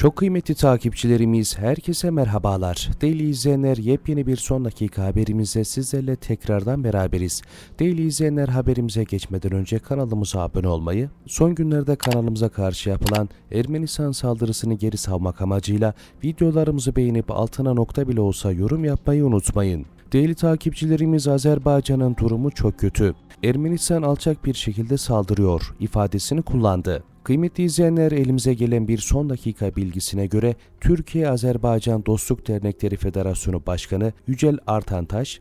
Çok kıymetli takipçilerimiz, herkese merhabalar. Değerli izleyenler, yepyeni bir son dakika haberimizle sizlerle tekrardan beraberiz. Değerli izleyenler, haberimize geçmeden önce kanalımıza abone olmayı, son günlerde kanalımıza karşı yapılan Ermenistan saldırısını geri savmak amacıyla videolarımızı beğenip altına nokta bile olsa yorum yapmayı unutmayın. Değerli takipçilerimiz Azerbaycan'ın durumu çok kötü. Ermenistan alçak bir şekilde saldırıyor ifadesini kullandı. Kıymetli izleyenler elimize gelen bir son dakika bilgisine göre Türkiye-Azerbaycan Dostluk Dernekleri Federasyonu Başkanı Yücel Artantaş,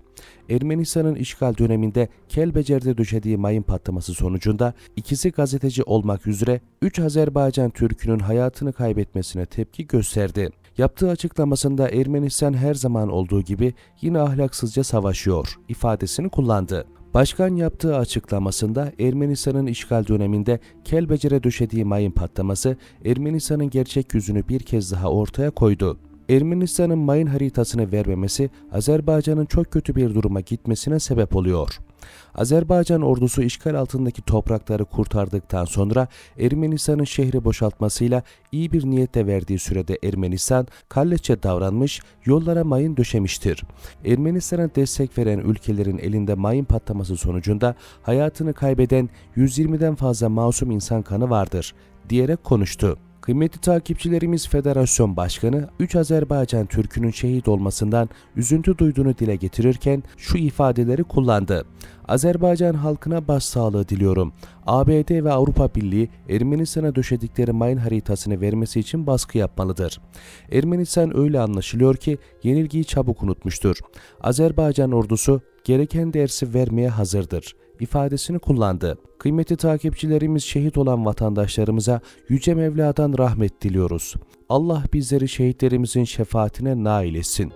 Ermenistan'ın işgal döneminde Kelbecer'de döşediği mayın patlaması sonucunda ikisi gazeteci olmak üzere 3 Azerbaycan Türk'ünün hayatını kaybetmesine tepki gösterdi. Yaptığı açıklamasında Ermenistan her zaman olduğu gibi yine ahlaksızca savaşıyor ifadesini kullandı. Başkan yaptığı açıklamasında Ermenistan'ın işgal döneminde Kelbecer'e döşediği mayın patlaması Ermenistan'ın gerçek yüzünü bir kez daha ortaya koydu. Ermenistan'ın mayın haritasını vermemesi Azerbaycan'ın çok kötü bir duruma gitmesine sebep oluyor. Azerbaycan ordusu işgal altındaki toprakları kurtardıktan sonra Ermenistan'ın şehri boşaltmasıyla iyi bir niyetle verdiği sürede Ermenistan kalleççe davranmış, yollara mayın döşemiştir. Ermenistan'a destek veren ülkelerin elinde mayın patlaması sonucunda hayatını kaybeden 120'den fazla masum insan kanı vardır diyerek konuştu. Kıymetli takipçilerimiz Federasyon Başkanı 3 Azerbaycan Türk'ünün şehit olmasından üzüntü duyduğunu dile getirirken şu ifadeleri kullandı. Azerbaycan halkına başsağlığı diliyorum. ABD ve Avrupa Birliği Ermenistan'a döşedikleri mayın haritasını vermesi için baskı yapmalıdır. Ermenistan öyle anlaşılıyor ki yenilgiyi çabuk unutmuştur. Azerbaycan ordusu gereken dersi vermeye hazırdır ifadesini kullandı. Kıymetli takipçilerimiz şehit olan vatandaşlarımıza Yüce Mevla'dan rahmet diliyoruz. Allah bizleri şehitlerimizin şefaatine nail etsin.